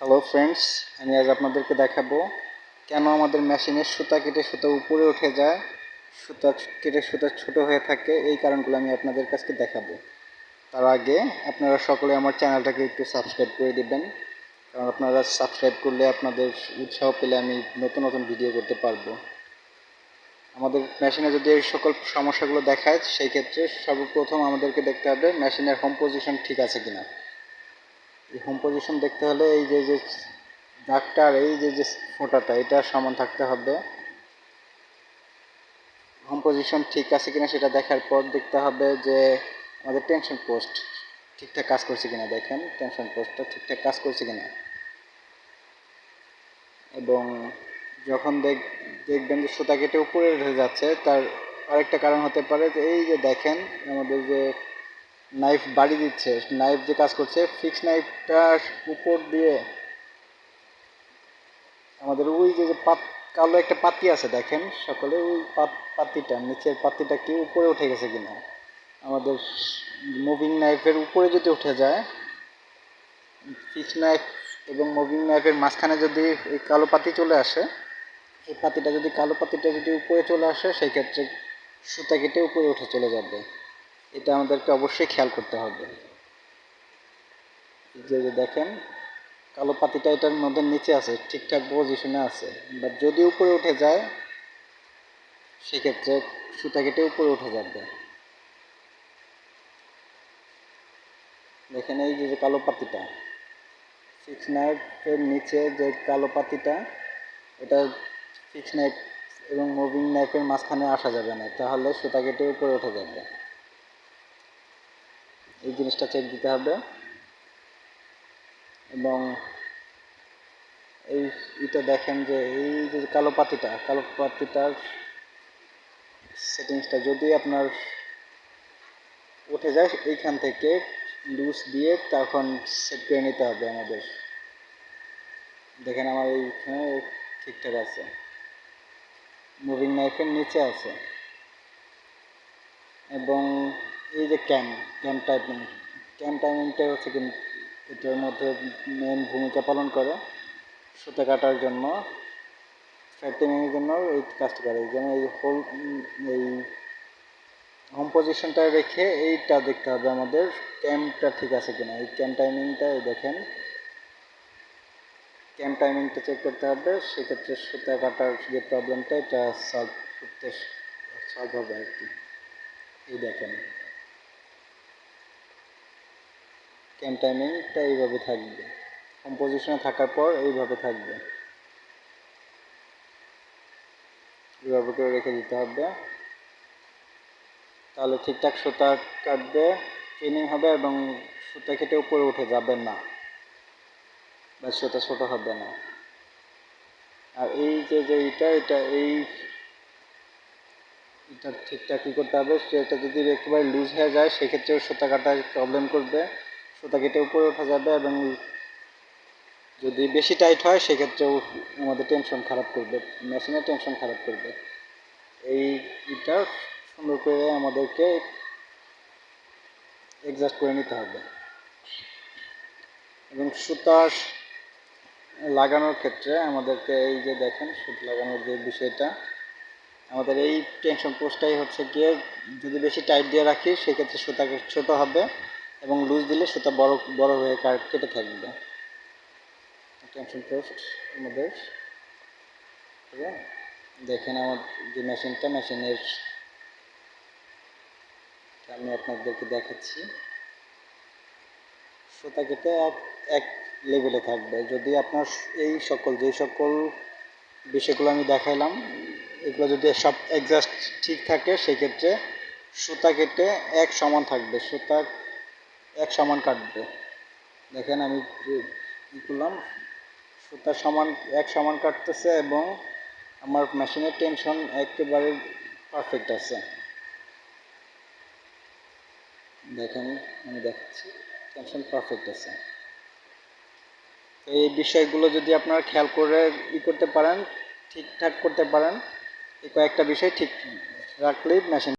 Hello friends আমি আজ আপনাদেরকে দেখাবো কেন আমাদের মেশিনের সুতা কেটে সুতা উপরে উঠে যায়, সুতা কেটে সুতা ছোট হয়ে থাকে, এই কারণগুলো আমি আপনাদের কাছে দেখাবো। তার আগে আপনারা সকলে আমার চ্যানেলটাকে একটু সাবস্ক্রাইব করে দিবেন, কারণ আপনারা সাবস্ক্রাইব করলে আপনাদের উৎসাহ পেলে আমি নতুন নতুন ভিডিও করতে পারব। আমাদের মেশিনে যদি এই সকল সমস্যাগুলো দেখায়, সেই ক্ষেত্রে সর্বপ্রথম আমাদেরকে দেখতে হবে মেশিনের হোম পজিশন ঠিক আছে কিনা। হোম পজিশন দেখতে হলে এই যে যে দাগটা এই যে যে ফোঁটাটা, এটা সমান থাকতে হবে। হোম পজিশন ঠিক আছে কিনা সেটা দেখার পর দেখতে হবে যে আমাদের টেনশন পোস্ট ঠিকঠাক কাজ করছে কিনা, দেখেন টেনশন পোস্টটা ঠিকঠাক কাজ করছে কিনা। এবং যখন দেখ, দেখবেন যে সুতা কেটে উপরে উঠে যাচ্ছে, তার আরেকটা কারণ হতে পারে যে এই যে দেখেন, আমাদের যে নাইফ বাড়ি দিচ্ছে নাইফ যে কাজ করছে ফিক্স নাইফটার উপর দিয়ে আমাদের ওই যে পাত, কালো একটা পাতি আছে দেখেন সকলে, ওই পাত, পাতিটা, নিচের পাতিটা কি উপরে উঠে গেছে কিনা? আমাদের মুভিং নাইফের উপরে যদি উঠে যায় ফিক্স নাইফ এবং মুভিং নাইফের মাঝখানে যদি এই কালো পাতি চলে আসে, এই পাতিটা যদি কালো পাতিটা যদি উপরে চলে আসে, সেই ক্ষেত্রে সুতা কেটে উপরে উঠে চলে যাবে। এটা আমাদেরকে অবশ্যই খেয়াল করতে হবে। যে দেখেন, কালো পাতিটা এটার মধ্যে নিচে আছে, ঠিকঠাক পজিশনে আছে। বাট যদি উপরে উঠে যায়, সেক্ষেত্রে সুতা কেটে উপরে উঠে যাবে। দেখেন এই যে কালো পাতিটা সিক্স নাইফের নিচে যে কালো পাতিটা, এটা সিক্স নাইফ এবং মুভিং নাইফের মাঝখানে আসা যাবে না, তাহলে সুতা কেটে উপরে উঠে যাবে। এই জিনিসটা চেক দিতে হবে। এবং এই এটা দেখেন যে এই যে কালো পাতিটা, কালো পাতিটার সেটিংসটা যদি আপনার উঠে যায় এইখান থেকে লুজ দিয়ে তখন সেট করে নিতে হবে আমাদের। দেখেন আমার এইখানে ঠিকঠাক আছে। মুভিং নাইফের নিচে আছে। এবং এই যে ক্যাম্প ক্যাম্প টাইপিং ক্যাম্প টাইমিংটা হচ্ছে কি, এটার মধ্যে মেন ভূমিকা পালন করে সুতা কাটার জন্য ফ্যাটিংয়ের জন্য এই কাজটা করে। যেমন এই হোল এই হোম পজিশনটা রেখে এইটা দেখতে হবে আমাদের ক্যাম্পটা ঠিক আছে কিনা। এই ক্যাম্প টাইমিংটা দেখেন ক্যাম্প টাইমিংটা চেক করতে হবে, সেক্ষেত্রে সুতা কাটার যে প্রবলেমটা এটা সলভ করতে সলভ হবে আর কি। এই দেখেন। ক্যাম্প টাইমিংটা এইভাবে থাকবে। হোম পজিশনে থাকার পর এইভাবে থাকবে। এইভাবে করে রেখে দিতে হবে। তাহলে ঠিকঠাক সুতা কাটবে ট্রেনিং হবে এবং সুতা কেটে উপরে উঠে যাবে না। বা সুতা ছোটো হবে না। আর এই যে যে এটা এটা এই এটা ঠিকঠাক কী করতে হবে। সেটা যদি একেবারে লুজ হয়ে যায়, সেক্ষেত্রেও সুতা কাটায় প্রবলেম করবে। সুতা কেটে উপরে ওঠা যাবে এবং যদি বেশি টাইট হয়, সেক্ষেত্রেও আমাদের টেনশন খারাপ করবে, মেশিনের টেনশন খারাপ করবে। এই এটা সুন্দর করে আমাদেরকে অ্যাডজাস্ট করে নিতে হবে। এবং সুতার লাগানোর ক্ষেত্রে আমাদেরকে এই যে দেখেন, সুতা লাগানোর যে বিষয়টা, আমাদের এই টেনশন পোস্টটাই হচ্ছে গিয়ে যদি বেশি টাইট দিয়ে রাখি, সেক্ষেত্রে সুতা ছোটো হবে। এবং লুজ দিলে সুতা বড় বড় হয়ে কেটে থাকবে। টেনশন আমাদের ঠিক আছে? দেখেন আমার যে মেশিনটা মেশিনের আমি আপনাদেরকে দেখাচ্ছি। সুতা কেটে এক লেভেলে থাকবে। যদি আপনার এই সকল, যে সকল বিষয়গুলো আমি দেখাইলাম, এগুলো যদি সব অ্যাডজাস্ট ঠিক থাকে, সেক্ষেত্রে সুতা কেটে এক সমান থাকবে। সুতা এক সমান কাটবে। দেখেন আমি কী করলাম সুতা সমান, এক সমান কাটতেছে এবং আমার মেশিনের টেনশন একেবারে পারফেক্ট আছে। দেখেন, আমি দেখাচ্ছি টেনশন পারফেক্ট আছে। এই বিষয়গুলো যদি আপনারা খেয়াল করে ই করতে পারেন, ঠিকঠাক করতে পারেন, এই কয়েকটা বিষয় ঠিক রাখলেই মেশিন